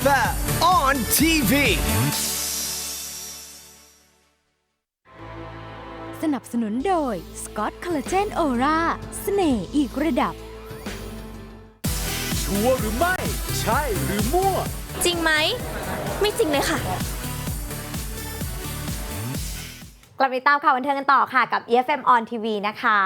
FM on TV. สนับสนุนโดย Scott Collagen Aura เสน่ห์อีกระดับ ชัวร์หรือไม่ ใช่หรือมั่ว จริงไหม ไม่จริงเลยค่ะ ลับมาติดตามข่าวบันเทิงกันต่อค่ะกับ EFM on TV นะคะ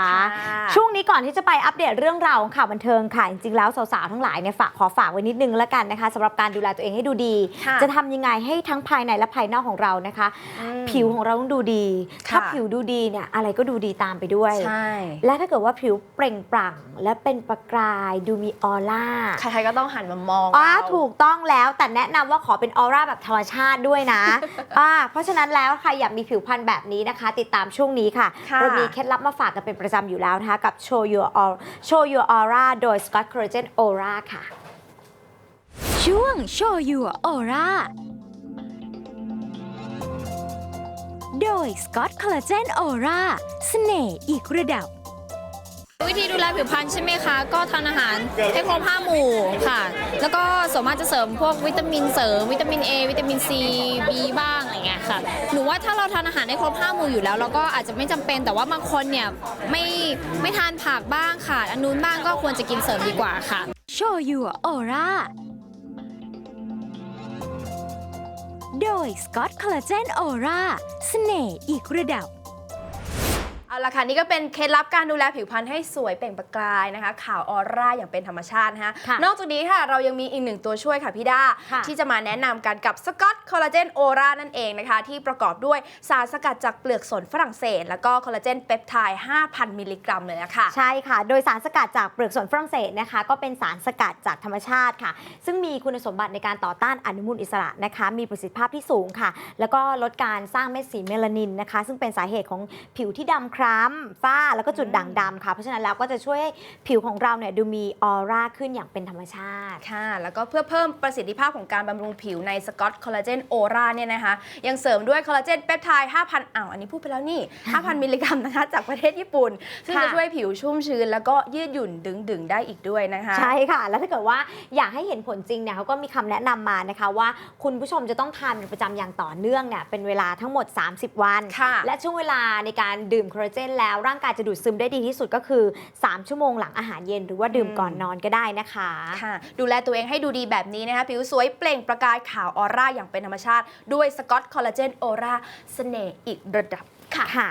ค่ะช่วงนี้ก่อนที่จะไปอัปเดตเรื่องราวของข่าวบันเทิงค่ะ จริงๆแล้วสาวๆทั้งหลายเนี่ยฝากขอฝากไว้นิดนึงแล้วกันนะคะสำหรับการดูแลตัวเองให้ดูดีค่ะจะทำยังไงให้ทั้งภายในและภายนอกของเรานะคะอืมผิวของเราต้องดูดีค่ะถ้าผิวดูดีเนี่ยอะไรก็ดูดีตามไปด้วยใช่และถ้าเกิดว่าผิวเปล่งปลั่งและเป็นประกายดูมีออร่าใครๆก็ต้องหันมามองอ่าเราถูกต้องแล้วแต่แนะนำว่าขอเป็นออร่าแบบธรรมชาติด้วยนะอ่าเพราะฉะนั้นแล้วใครอยากมีผิวพรรณแบบนี้นะคะ ติดตามช่วงนี้ค่ะค่ะ เรามีเคล็ดลับมาฝากกันเป็นประจำอยู่แล้วนะคะ กับ Show Your Aura Show Your Aura โดย Scott Collagen Aura ค่ะ ช่วง Show Your Aura โดย Scott Collagen Aura เสน่ห์อีกระดับ วิธีดูแลผิวพรรณใช่ไหมคะ ก็ทานอาหารให้ครบห้าหมู่ค่ะ แล้วก็ส่วนมากจะเสริมพวกวิตามินเสริมวิตามิน A วิตามิน C B บ้างอะไร เงี้ยค่ะหนูว่าถ้าเราทานอาหารให้ครบห้าหมู่อยู่แล้ว เราก็อาจจะไม่จำเป็นแต่ว่าบางคนเนี่ยไม่ไม่ทานผักบ้างค่ะอันนู้นบ้างก็ควรจะกินเสริมดีกว่าค่ะ Show Your Aura โดย Scott Collagen Aura เสน่ห์อีกระดับ เอาละค่ะนี่ก็เป็นเคล็ดลับการดูแลผิวพรรณให้สวยเปล่งประกายนะคะขาวออร่าอย่างเป็นธรรมชาตินะคะค่ะนอกจากนี้ค่ะเรายังมีอีกหนึ่งตัวช่วยค่ะพี่ด้าค่ะที่จะมาแนะนำกันกับสกอตคอลลาเจนโอรานั่นเองนะคะ ที่ประกอบด้วยสารสกัดจากเปลือกสนฝรั่งเศส แล้วก็คอลลาเจนเปปไทด์ 5,000 มิลลิกรัมเลยนะคะ ใช่ค่ะ โดยสารสกัดจากเปลือกสนฝรั่งเศสนะคะ ก็เป็นสารสกัดจากธรรมชาติค่ะ ซึ่งมีคุณสมบัติในการต่อต้านอนุมูลอิสระนะคะ มีประสิทธิภาพที่สูงค่ะ แล้วก็ลดการสร้างเม็ดสีเมลานินนะคะ ซึ่งเป็นสาเหตุของผิวที่ดำคล้ำฝ้าแล้วก็จุดด่างดำค่ะ เพราะฉะนั้นแล้วก็จะช่วยให้ผิวของเราเนี่ยดูมีออร่าขึ้นอย่างเป็นธรรมชาติ ค่ะ แล้วก็เพื่อเพิ่มประสิทธิภาพของการบำรุงผิวในสกอตคอลลาเจนโอราเนี่ยนะคะ ยังเสริมด้วยคอลลาเจนเปปไทด์5,000อ้าวอันนี้พูดไปแล้วนี่ 5,000 มิลลิกรัมนะคะ จากประเทศญี่ปุ่น ซึ่งค่ะจะช่วยผิวชุ่มชื้น แล้วก็ยืดหยุ่นดึงดึงๆได้อีกด้วยนะคะ ใช่ค่ะ แล้วถ้าเกิดว่าอยากให้เห็นผลจริงเนี่ยเขาก็มีคำแนะนำมานะคะว่าคุณผู้ชมจะต้องทานเป็นประจำอย่างต่อเนื่องเนี่ยเป็นเวลาทั้งหมด 30 วันค่ะและช่วงเวลาในการดื่มคอลลาเจนแล้วร่างกายจะดูดซึมได้ดีที่สุดก็คือ 3 ชั่วโมงหลังอาหารเย็นหรือว่าดื่มก่อนนอนก็ได้นะคะค่ะ ดูแลตัวเองให้ดูดีแบบนี้นะคะผิวสวยเปล่งประกายขาวออร่าอย่างเป็นธรรมชาติ ด้วยสกอตคอลลาเจนโอราเสน่ห์อีกระดับค่ะค่ะ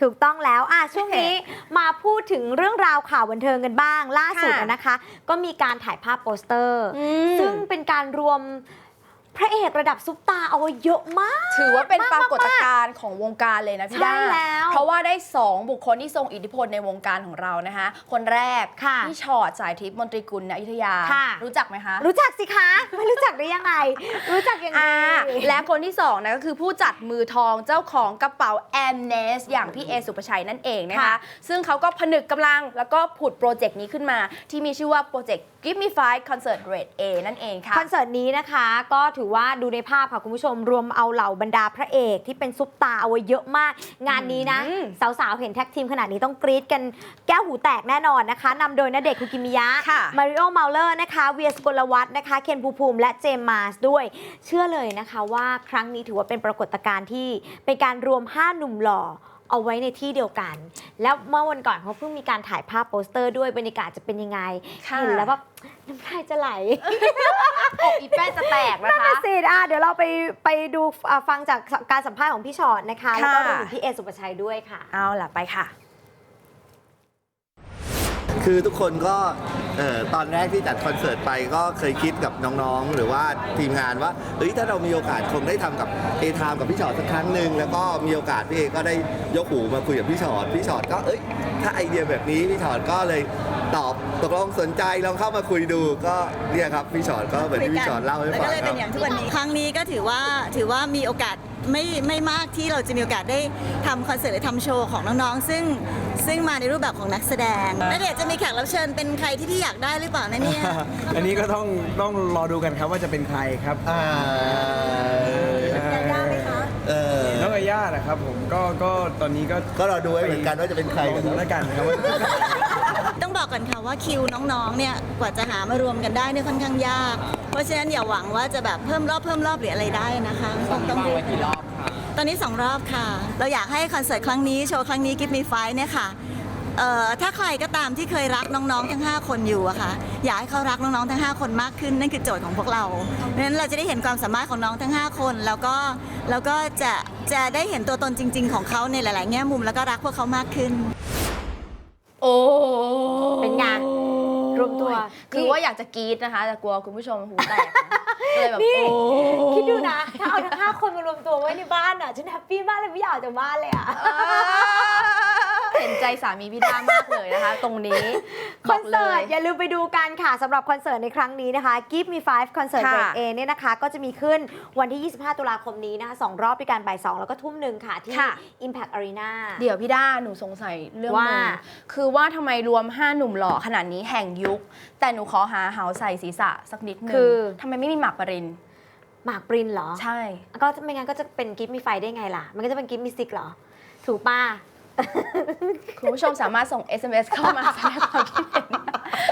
ถูกต้องแล้วอะช่วงนี้มาพูดถึงเรื่องราวข่าวบันเทิงกันบ้าง ล่าสุดค่ะนะคะ ก็มีการถ่ายภาพโปสเตอร์อืมซึ่งเป็นการรวมพ ระเอกระดับซุปตาเอาไว้เยอะมาก ถือว่าเป็นปรากฏมากๆการณ์ของวงการเลยนะพี่ใช่ด้าแล้วเพราะว่าได้ 2 บุคคลที่ทรงอิทธิพลในวงการของเรานะคะ คนแรกค่ะพี่ชอดสายทิพย์มนตรีกุลณอยุธยาค่ะรู้จักไหมคะ รู้จักสิคะ ไม่รู้จักได้ยังไง รู้จักยังไงอ่าและคนที่สองนะก็คือผู้จัดมือทองเจ้าของกระเป๋าแอมเนสอย่างพี่เอสุปชัยนั่นเองนะคะค่ะซึ่งเขาก็ผนึกกำลังแล้วก็ผุดโปรเจกต์นี้ขึ้นมา ที่มีชื่อว่าโปรเจกต์ Give Me Five Concert Grade A นั่นเองค่ะคอนเสิร์ตนี้นะคะก็ถือว่าดูในภาพค่ะคุณผู้ชมรวมเอาเหล่าบรรดาพระเอกที่เป็นซุปตาเอาไว้เยอะมาก งานนี้นะอืมสาวๆ เห็นแท็กทีมขนาดนี้ต้องกรี๊ดกันแก้วหูแตกแน่นอนนะคะนำโดยณเดชน์คุกิมิยะค่ะมาริโอเมาเลอร์นะคะ เวียสกลวัฒน์นะคะ เคนภูมิภูมิ และเจมส์มาสด้วย เชื่อเลยนะคะว่าครั้งนี้ถือว่าเป็นปรากฏการณ์ที่เป็นการรวม 5 หนุ่มหล่อ เอาไว้ในที่เดียวกัน แล้วเมื่อวันก่อนเขาเพิ่งมีการถ่ายภาพโปสเตอร์ด้วยบรรยากาศจะเป็นยังไงค่ะ เห็นแล้วแบบน้ำลายจะไหล อกอีแป้จะแตกนะนั่นคะ น่ะสิอะเดี๋ยวเราไปไปดูอะฟังจากการสัมภาษณ์ของพี่ชอตนะคะ แล้วก็ค่ะ รวมถึงพี่เอสุปชัยด้วยค่ะ เอาล่ะไปค่ะ คือทุกคนก็เอ่อตอนแรกที่จัดคอนเสิร์ตไปก็เคยคิดกับน้องๆ หรือว่าทีมงานว่าเฮ้ยถ้าเรามีโอกาสคงได้ทำกับเอทามกับพี่ชอตสักครั้งหนึ่งแล้วก็มีโอกาสพี่เอก็ได้ยกหูมาคุยกับพี่ชอตพี่ชอตก็เอ้ยถ้าไอเดียแบบนี้พี่ชอตก็เลยตอบตกลงสนใจลองเข้ามาคุยดูก็เนี่ยครับพี่ชอตก็เหมือนที่พี่ชอตเล่าให้แล้วฟัก็งเลยคเป็รับ นอย่างทุกวันนี้ ครั้งนี้ก็ถือว่าถือว่ามีโอกาส ไม่ไม่มากที่เราจะมีโอกาสได้ทำคอนเสิร์ตหรือทำโชว์ของน้องๆ ซึ่งซึ่งมาในรูปแบบของนักแสดงแล้วเดี๋ยวจะมีแขกรับเชิญเป็นใครที่พี่อยากได้หรือเปล่านะเนี่ย อันนี้ก็ต้องต้องรอดูกันครับว่าจะเป็นใครครับอ่ายากไหมคะ เออ น้องอาย่านะครับผมก็ก็ตอนนี้ก็ก็รอดูไว้เหมือนกันว่าจะเป็นใคร รอดูแล้วกันครับว่า ต้องบอกก่อนค่ะว่าคิวน้องๆ เนี่ยกว่าจะหามารวมกันได้เนี่ยค่อนข้างยาก เพราะฉะนั้นอย่าหวังว่าจะแบบเพิ่มรอบเพิ่มรอบหรืออะไรได้นะคะต้องต้องดูตอนนี้สองรอบค่ะ เราอยากให้คอนเสิร์ตครั้งนี้โชว์ครั้งนี้ Give Me Five เนี่ยค่ะเอ่อถ้าใครก็ตามที่เคยรักน้องๆ ทั้ง 5 คนอยู่อะค่ะ อยากให้เขารักน้องๆ ทั้ง 5 คนมากขึ้นนั่นคือโจทย์ของพวกเราเพราะฉะนั้นเราจะได้เห็นความสามารถของน้องทั้ง 5 คน แล้วก็แล้วก็จะจะได้เห็นตัวตนจริง ๆ ของเขาในหลาย ๆ แง่มุมแล้วก็รักพวกเขามากขึ้น โอ้เป็นไงรวมตัว คือว่าอยากจะกรี๊ดนะคะ แต่กลัวคุณผู้ชมหูแตกนะเลยแบบนี่ โอ้คิดดูนะ ถ้าเอาทั้งห้าคนมารวมตัวไว้ในบ้านอะ ฉันแฮปปี้มากเลยไม่อยากออกจากบ้านเลยอะ เห็นใจสามีพี่ด้ามากเลยนะคะ ตรงนี้คบอกนเลเสิร์ตยอย่าลืมไปดูกันค่ะสำหรับคอนเสิร์ตในครั้งนี้นะคะ Give Me Five คอนเสิร์ตค่ะเบรกเอเนี่ยนะคะ ก็จะมีขึ้นวันที่ 25 ตุลาคมนี้นะคะสองรอบด้วยกันบ่ายสองแล้วก็ทุ่มหนึ่งค่ะ ที่ค่ะ Impact Arena เดี๋ยวพี่ด้าหนูสงสัยเรื่องหนึงว่าคือว่าทำไมรวม 5 หนุ่มหล่อขนาดนี้แห่งยุค แต่หนูขอหาเหาใส่ศีรษะสักนิดนึงคือทำไมไม่มีหมากปรินหมากปรินเหรอ ใช่ ก็ไม่งั้นก็จะเป็น Give Me Five ได้ไงล่ะ มันก็จะเป็น Give Me Six เหรอ ถูกป่ะ คุณผู้ชมสามารถส่ง SMS เข้ามาแสดงความคิดเห็น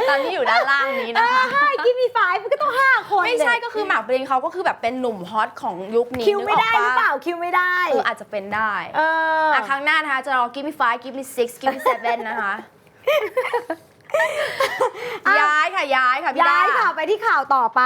ตามที่อยู่ด้านล่างนี้นะคะใช่ Give Me Five มันก็ต้องห้าคนไม่ใช่ก็คือหมากปรินเขาก็คือแบบเป็นหนุ่มฮอตของยุคนี้คิวไม่ได้นึกหรือออกเปปะล่าคิวไม่ได้เอออาจจะเป็นได้เออ อะครั้งหน้านะคะจะรอ give me five give me six give me seven นะคะ ย้ายค่ะย้ายค่ะพี่ย้ายด้ค่ะ ไปที่ข่าวต่อไป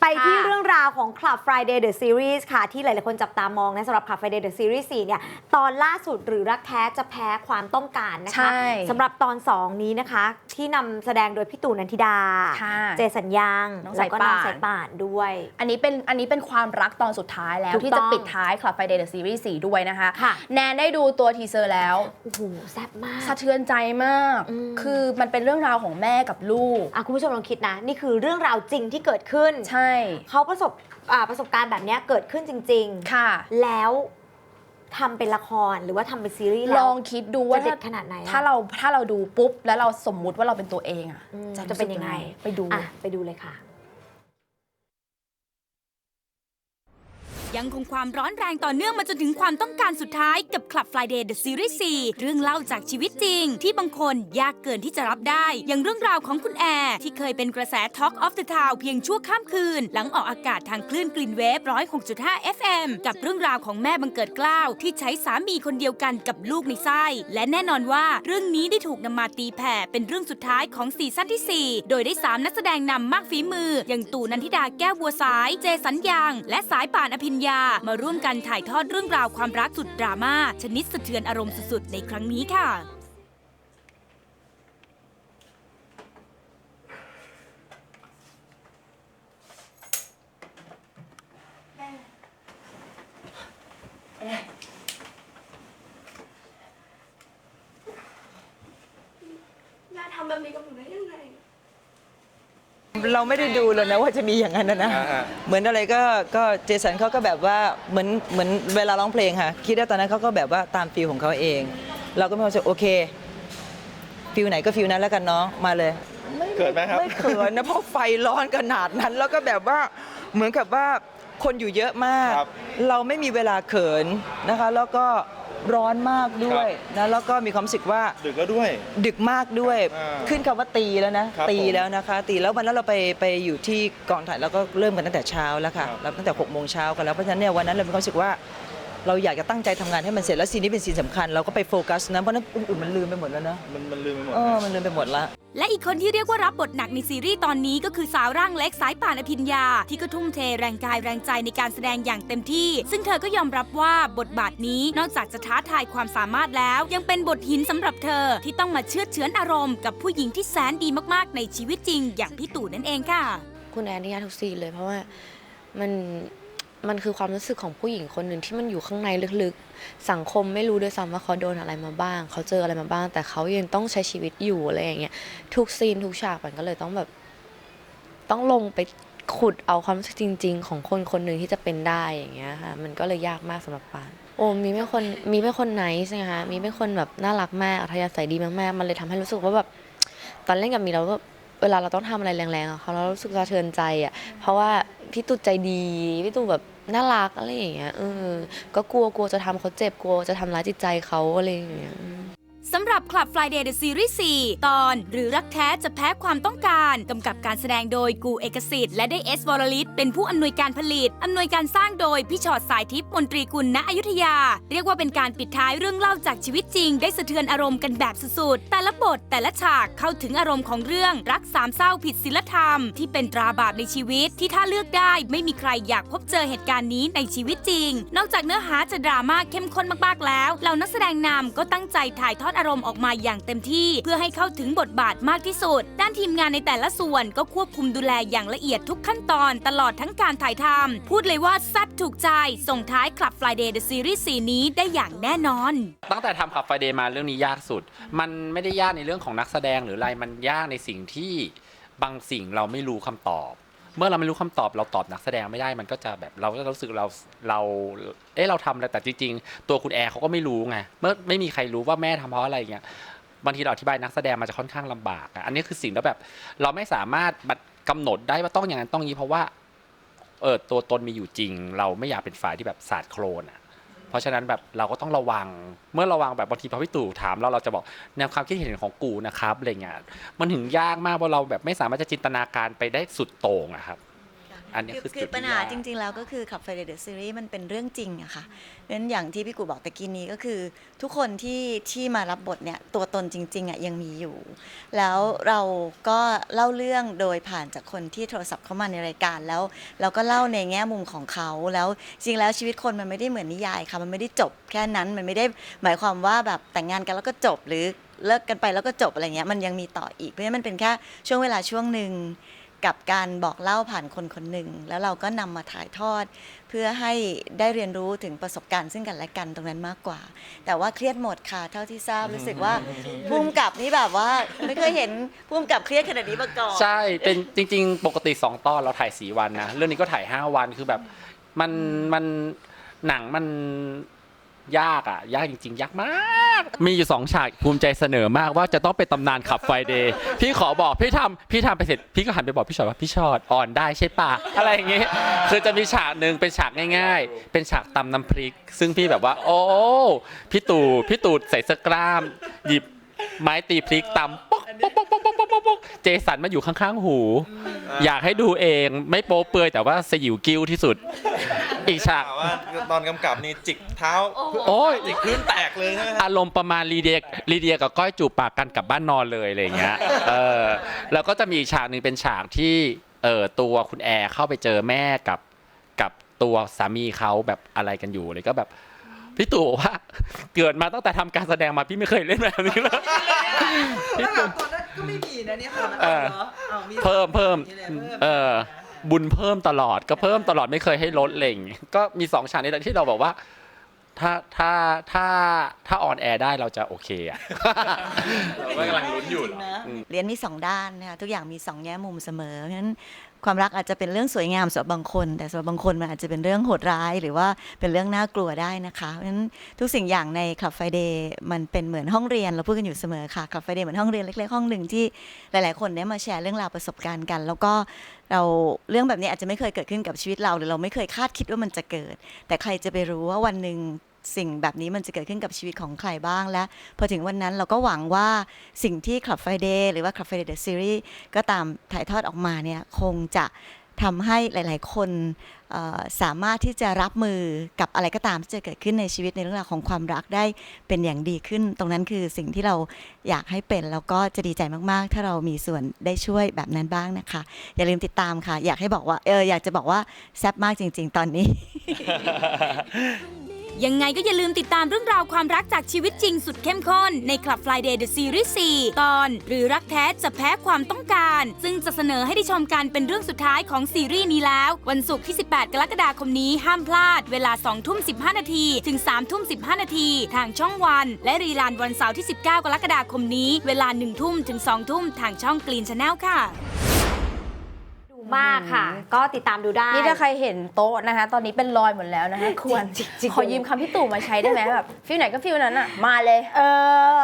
ไปที่ค่ะเรื่องราวของ Club Friday The Series ค่ะ ที่หลาย ๆ คนจับตามองนะสำหรับ Club Friday The Series 4เนี่ย ตอนล่าสุดหรือรักแท้จะแพ้ความต้องการนะคะใช่สำหรับตอน 2 นี้นะคะ ที่นำแสดงโดยพี่ตู่นันทิดาค่ะเจสัญญางน้องแล้วก็น้องสาสายยป่านป่านด้วย อันนี้เป็นอันนี้เป็นความรักตอนสุดท้ายแล้วถูกที่ต้จะองปิดท้าย Club Friday the Series 4 ด้วยนะคะค่ะแนนได้ดูตัวทีเซอร์แล้วโอ้โหแซ่บมากสะเทือนใจมากอืมคือมันเป็นเรื่องราวของแม่กับลูก อะคุณผู้ชมลองคิดนะ นี่คือเรื่องราวจริงที่เกิดขึ้น ใช่ เขาประสบอ่าประสบการณ์แบบเนี้ยเกิดขึ้นจริง ๆ ค่ะ แล้วทำเป็นละครหรือว่าทำเป็นซีรีส์ลแล้วองคิดดูว่าจะเด็ดขนาดไหนอะถ้าเราถ้าเราดูปุ๊บ แล้วเราสมมุติว่าเราเป็นตัวเองอะอืมจะจะเป็นยังไง ไปดู อะไปดูเลยค่ะ ยังคงความร้อนแรงต่อเนื่องมาจนถึงความต้องการสุดท้ายกับ Club Friday The Series 4 เรื่องเล่าจากชีวิตจริง ที่บางคนยากเกินที่จะรับได้ อย่างเรื่องราวของคุณแอร์ ที่เคยเป็นกระแส Talk of the Town เพียงชั่วข้ามคืน หลังออกอากาศทางคลื่นกลิ่นเวฟ106.5 FM กับเรื่องราวของแม่บังเกิดกล้าวที่ใช้สามีคนเดียวกันกับลูกในไส้และแน่นอนว่าเรื่องนี้ได้ถูกนำมาตีแผ่เป็นเรื่องสุดท้ายของซีซั่นที่ 4 โดยได้ 3 นักแสดงนำมากฝีมือ อย่างตู่นันทิดาแก้วบัวสาย เจสัญญาง และสายป่านอภิญญามาร่วมกันถ่ายทอดเรื่องราวความรักสุดดราม่าชนิดสะเทือนอารมณ์สุดๆ ในครั้งนี้ค่ะ เราไม่ได้ดูเลยนะว่าจะมีอย่างนั้นนะนะเหมือนอะไรก็ก็เจสันเขาก็แบบว่าเหมือนเหมือนเวลาร้องเพลงค่ะ คิดว่าตอนนั้นเขาก็แบบว่าตามฟิลของเขาเอง เราก็มีความรู้สึกโอเคฟิลไหนก็ฟิลนั้นแล้วกันเนาะมาเลย เกิดไหมครับ ไม่เขินนะเพราะไฟร้อนขนาดนั้น แล้วก็แบบว่าเหมือนกับว่าคนอยู่เยอะมาก ครับเราไม่มีเวลาเขินนะคะ แล้วก็ ร้อนมากด้วยนะแล้วก็มีความรู้สึกว่าดึกแล้วด้วย ดึกมากด้วย อ่าขึ้นคำว่าตีแล้วนะ ครับตีผมแล้วนะคะ ตีแล้ววันนั้นเราไปไปอยู่ที่กองถ่ายแล้วก็เริ่มกันตั้งแต่เช้าแล้วค่ะครับเราตั้งแต่6กโมงเช้ากันแล้วเพราะฉะนั้นเนี่ยวันนั้นเรามีความรู้สึกว่า เราอยากจะตั้งใจทำงานให้มันเสร็จแล้วซีนนี้เป็นซีนสำคัญเราก็ไปโฟกัสนะเพราะฉะนั้นอื่นๆมันลืมไปหมดแล้วนะมันมันลืมไปหมดเออมันลืมไปหมดละ และอีกคนที่เรียกว่ารับบทหนักในซีรีส์ตอนนี้ก็คือสาวร่างเล็กสายป่านอภิญญา ที่ก็ทุ่มเทแรงกายแรงใจในการแสดงอย่างเต็มที่ ซึ่งเธอก็ยอมรับว่าบทบาทนี้นอกจากจะท้าทายความสามารถแล้ว ยังเป็นบทหินสำหรับเธอ ที่ต้องมาเชื่อดเฉือนอารมณ์กับผู้หญิงที่แสนดีมากๆ ในชีวิตจริง อย่างพี่ตู่นั่นเองค่ะ คุณแอนนี่ยากทุกซีนเลยเพราะว่ามัน มันคือความรู้สึกของผู้หญิงคนหนึ่งที่มันอยู่ข้างในลึกๆ สังคมไม่รู้ด้วยซ้ำว่าเขาโดนอะไรมาบ้าง เขาเจออะไรมาบ้าง แต่เขายังต้องใช้ชีวิตอยู่อะไรอย่างเงี้ย ทุกซีนทุกฉากมันก็เลยต้องแบบ ต้องลงไปขุดเอาความรู้สึกจริง ๆ ของคนคนหนึ่งที่จะเป็นได้อย่างเงี้ยค่ะ มันก็เลยยากมากสำหรับปานโอ้มีเป็นคนมีเป็นคนไหนใช่ไหมคะมีเป็นคนแบบน่ารักมากอัธยาศัยดีมากๆ มันเลยทำให้รู้สึกว่าแบบตอนเล่นกับมีเราก็ เวลาเราต้องทำอะไรแรงๆกับเขาเรารู้สึกสะเทือนใจอะ เพราะว่าพี่ตู่ใจดีพี่ตู่แบบน่ารักอะไรอย่างเงี้ยเออก็กลัวกลัวจะทำเขาเจ็บกลัวจะทำร้ายจิตใจเขาอะไรอย่างเงี้ย สำหรับ Club Friday The Series 4 ตอน หรือรักแท้จะแพ้ความต้องการ กำกับการแสดงโดยกูเอกสิทธิ์และได้เอสวรลิตเป็นผู้อำนวยการผลิตอำนวยการสร้างโดยพี่ชอดสายทิพย์มนตรีกุลณอยุธยา เรียกว่าเป็นการปิดท้ายเรื่องเล่าจากชีวิตจริง ได้สะเทือนอารมณ์กันแบบสุดๆ แต่ละบทแต่ละฉากเข้าถึงอารมณ์ของเรื่องรักสามเศร้าผิดศีลธรรม ที่เป็นตราบาปในชีวิตที่ถ้าเลือกได้ ไม่มีใครอยากพบเจอเหตุการณ์นี้ในชีวิตจริง นอกจากเนื้อหาจะดราม่าเข้มข้นมากๆแล้วเหล่านักแสดงนำก็ตั้งใจถ่ายทอดอารมณ์ออกมาอย่างเต็มที่ เพื่อให้เข้าถึงบทบาทมากที่สุด ด้านทีมงานในแต่ละส่วนก็ควบคุมดูแลอย่างละเอียดทุกขั้นตอนตลอดทั้งการถ่ายทำพูดเลยว่าแซ่บถูกใจ ส่งท้ายคลับ Friday The Series 4นี้ได้อย่างแน่นอน ตั้งแต่ทำขับไฟเดย์มาเรื่องนี้ยากสุด มันไม่ได้ยากในเรื่องของนักแสดงหรืออะไร มันยากในสิ่งที่บางสิ่งเราไม่รู้คำตอบ เมื่อเราไม่รู้คำตอบเราตอบนักแสดงไม่ได้มันก็จะแบบเราก็รู้สึกเราเราเอ๊ะเราทำอะไรแต่จริงๆ ตัวคุณแอร์เขาก็ไม่รู้ไงเมื่อไม่มีใครรู้ว่าแม่ทำเพราะอะไรเงี้ยบางทีเราอธิบายนักแสดงมันจะค่อนข้างลำบากอะอันนี้คือสิ่งที่แบบ เราไม่สามารถบัดกำหนดได้ว่าต้องอย่างนั้นต้องอยี้เพราะว่าเออตัวตนมีอยู่จริง เราไม่อยากเป็นฝ่ายที่แบบศาสตร์โคลนอะ เพราะฉะนั้นแบบเราก็ต้องระวัง เมื่อระวังแบบบางทีพอพี่ตู่ถามเราเราจะบอกแนวความคิดเห็นของกูนะครับอะไรเงี้ยมันถึงยากมากเพราะเราแบบไม่สามารถจะจินตนาการไปได้สุดโต่งอะครับ อันนี้คือคือคืจุอดปัญที่หายากจริง ๆ แล้วก็คือขับไฟเดย์ซีรีส์มันเป็นเรื่องจริงอะค่ะเพราะฉะนั้นอย่างที่พี่กูบอกตะกี้นี้ก็คือ ทุกคนที่ที่มารับบทเนี่ยตัวตนจริงๆอะยังมีอยู่ แล้วเราก็เล่าเรื่องโดยผ่านจากคนที่โทรศัพท์เข้ามาในรายการแล้ว เราก็เล่าในแง่มุมของเขาแล้วจริงแล้วชีวิตคนมันไม่ได้เหมือนนิยายค่ะมันไม่ได้จบแค่นั้นมันไม่ได้หมายความว่าแบบแต่งงานกันแล้วก็จบหรือเลิกกันไปแล้วก็จบอะไรเงี้ยมันยังมีต่ออีกเพราะฉะนั้นมันเป็นแค่ช่วงเวลาช่วงหนึ่ง กับการบอกเล่าผ่านคนคนหนึ่ง แล้วเราก็นำมาถ่ายทอด เพื่อให้ได้เรียนรู้ถึงประสบการณ์ซึ่งกันและกันตรงนั้นมากกว่า แต่ว่าเครียดหมดค่ะ เท่าที่ทราบรู้สึกว่าภูมิกับนี่แบบว่า ไม่เคยเห็นภูมิกับเครียดขนาดนี้มาก่อนใช่ เป็นจริง ๆ ปกติ 2 ตอนเราถ่าย 4 วันนะ เรื่องนี้ก็ถ่าย 5 วันคือแบบมันมันหนังมัน ยากอะ ยากจริง ๆ ยากมาก มีอยู่สองฉากภูมิใจเสนอมากว่าจะต้องเป็นตำนานขับไฟเดย์พี่ขอบอกพี่ทำพี่ทำไปเสร็จ พี่ก็หันไปบอกพี่ชอดว่าพี่ชอดอ่อนได้ใช่ปะอะไรอย่างเงี้ยคือจะมีฉากหนึ่งเป็นฉากง่าย ๆ เป็นฉากตำน้ำพริก ซึ่งพี่แบบว่า โอ้พี่ตู่พี่ตู่ใส่สกราม หยิบไม้ตีพริกตำป๊อกป๊อกป๊อกป๊อกป๊อกป๊อกกเจสันมาอยู่ข้างๆหู อยากให้ดูเองไม่โป๊เปื่อยแต่ว่าสยิวกิ้วที่สุด อีกฉาก ว่าตอนกำกับนี่จิกเท้าโอ้ยจิกพื้นแตกเลยใช่ไหมครับอารมณ์ประมาณลีเดียลีเดียกับก้อยจูบปากกันกลับบ้านนอนเลยอะไรอย่างเงี้ย เออ แล้วก็จะมีอีกฉากหนึ่งเป็นฉากที่ เออตัวคุณแอร์เข้าไปเจอแม่กับกับตัวสามีเขาแบบอะไรกันอยู่เลยก็แบบ พี่ตู่บอกว่า เกิดมาตั้งแต่ทำการแสดงมาพี่ไม่เคยเล่นแบบนี้เลยพี่ตู่ตอนนั้นก็ไม่มีนะเนี่ยตอนนั้นเออเหรอเอามีเพิ่มเพิ่มมีอะไรเพิ่มเออ บุญเพิ่มตลอด ก็เพิ่มตลอดไม่เคยให้ลดเลยางงี้ก็มีสองฉากนี้แหละที่เราบอกว่า ถ้าถ้าถ้าถ้าออนแอร์ได้เราจะโอเคอะเราก็กำลังลุ้นอยู่เรียนมีสองด้านนะคะทุกอย่างมีสองแง่มุมเสมอเพราะฉะนั้น ความรักอาจจะเป็นเรื่องสวยงามสำหรับบางคน แต่สำหรับบางคนมันอาจจะเป็นเรื่องโหดร้าย หรือว่าเป็นเรื่องน่ากลัวได้นะคะเพราะฉะนั้นทุกสิ่งอย่างในคลับไฟเดย์มันเป็นเหมือนห้องเรียนเราพูดกันอยู่เสมอค่ะคลับไฟเดย์เหมือนห้องเรียนเล็กๆห้องหนึ่งที่หลายๆ คนได้มาแชร์เรื่องราวประสบการณ์กัน แล้วก็เราเรื่องแบบนี้อาจจะไม่เคยเกิดขึ้นกับชีวิตเรา หรือเราไม่เคยคาดคิดว่ามันจะเกิด แต่ใครจะไปรู้ว่าวันหนึ่ง สิ่งแบบนี้มันจะเกิดขึ้นกับชีวิตของใครบ้างและ พอถึงวันนั้นเราก็หวังว่าสิ่งที่ Club Friday หรือว่า Club Friday The Series ก็ตามถ่ายทอดออกมาเนี่ยคงจะทำให้หลาย ๆ คนสามารถที่จะรับมือกับอะไรก็ตามที่จะเกิดขึ้นในชีวิตในเรื่องราวของความรักได้เป็นอย่างดีขึ้น ตรงนั้นคือสิ่งที่เราอยากให้เป็น แล้วก็จะดีใจมาก ๆ ถ้าเรามีส่วนได้ช่วยแบบนั้นบ้างนะคะ อย่าลืมติดตามค่ะ อยากให้บอกว่าเอออยากจะบอกว่าแซ่บมากจริง ๆ ตอนนี้ ยังไงก็อย่าลืมติดตามเรื่องราวความรักจากชีวิตจริงสุดเข้มข้นใน Club Friday The Series 4 ตอน หรือรักแท้จะแพ้ความต้องการ ซึ่งจะเสนอให้ได้ชมกันเป็นเรื่องสุดท้ายของซีรีส์นี้แล้ว วันศุกร์ที่ 18 กรกฎาคมนี้ห้ามพลาด เวลา 2 ทุ่ม 15 นาทีถึง 3 ทุ่ม 15 นาทีทางช่องวัน และรีลันวันเสาร์ที่ 19 กรกฎาคมนี้ เวลา 1 ทุ่มถึง 2 ทุ่มทางช่องกรีนชาแนลค่ะ มากค่ะ ก็ติดตามดูได้ นี่ถ้าใครเห็นโต๊ะนะคะ ตอนนี้เป็นรอยหมดแล้วนะคะควรจริงๆขอยืมคำพี่ตู่มาใช้ได้ไหมแบบฟิลไหนก็ฟิลนั้นอะ มาเลย เออ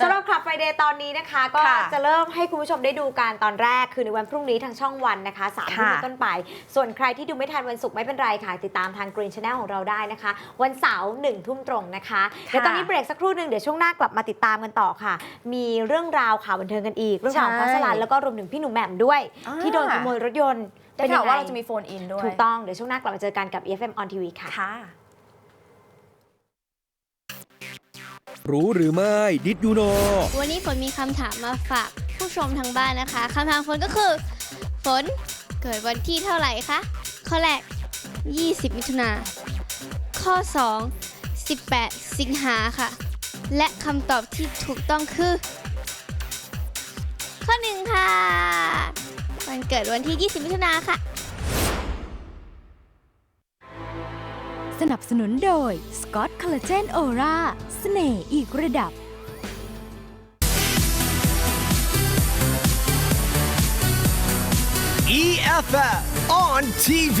สำหรับคลับไฟเดย์ตอนนี้นะคะ ก็ค่ะจะเริ่มให้คุณผู้ชมได้ดูการตอนแรก คือในวันพรุ่งนี้ทางช่องวันนะคะสามทุ่มค่ะเป็นต้นไป ส่วนใครที่ดูไม่ทันวันศุกร์ไม่เป็นไรค่ะ ติดตามทาง Green Channel ของเราได้นะคะ วันเสาร์หนึ่งทุ่มตรงนะคะเดี๋ยวตอนนี้เบรกสักครู่หนึ่งเดี๋ยวช่วงหน้ากลับมาติดตามกันต่อค่ะ มีเรื่องราวข่าวบันเทิงกันอีกเรื่องราวของพอสลันแล้วก็รวมถึงพี่หนุ่มแหม่มด้วยอ่าที่โดนขโมยรถยนต์ได้ข่าวป็นยังงว่าเราจะมีโฟนอินด้วย ถูกต้อง เดี๋ยวช่วงหน้ากลับมาเจอกันกับ EFM on TV ค่ะค่ะ รู้หรือไม่ดิดยูโน วันนี้ฝนมีคำถามมาฝากผู้ชมทางบ้านนะคะคำถามฝนก็คือ ฝนเกิดวันที่เท่าไหร่คะ ข้อแรก 20 มิถุนา ข้อ 2 18 สิงหาค่ะ และคำตอบที่ถูกต้องคือ ข้อ1ค่ะ วันเกิดวันที่ 20 มิถุนาค่ะ สนับสนุนโดย Scott Collagen Aura เสน่ห์อีกระดับ EFF on TV